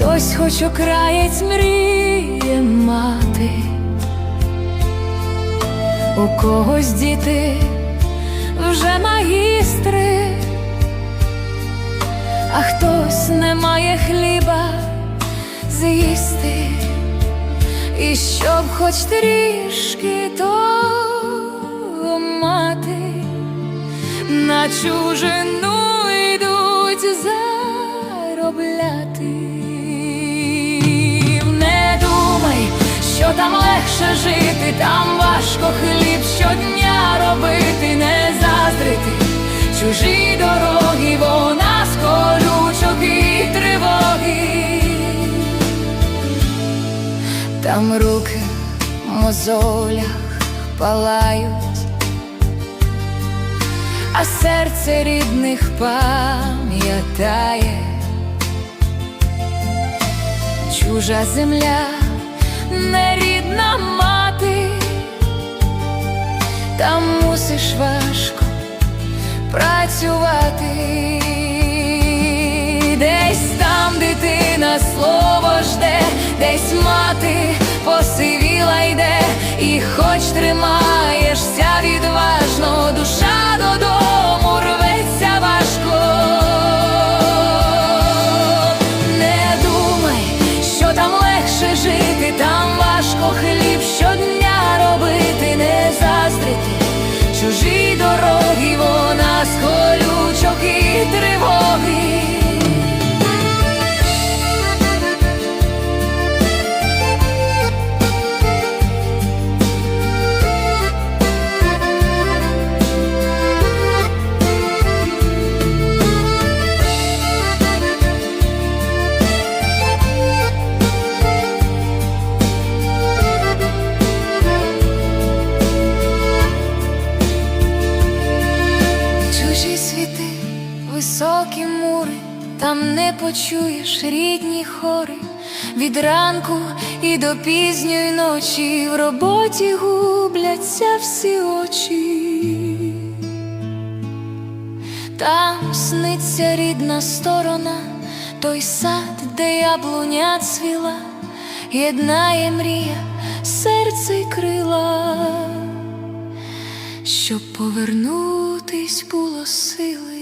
хтось хоч окраєць мріє мати, у когось діти вже магістри, а хтось не має хліба з'їсти, і щоб хоч трішки того мати. На чужину йдуть заробляти. Там легше жити, там важко хліб щодня робити, не заздрити чужі дороги, бо нас колючок і тривоги. Там руки в мозолях палають а серце рідних пам'ятає, чужа земля, нерідна мати, там мусиш важко працювати, десь там дитина слово жде, десь мати посивіла йде, і хоч тримаєшся відважно, колючок там не почуєш рідні хори, від ранку і до пізньої ночі в роботі губляться всі очі. Там сниться рідна сторона, той сад, де яблуня цвіла, єднає мрія, серце й крила щоб повернутись було сили.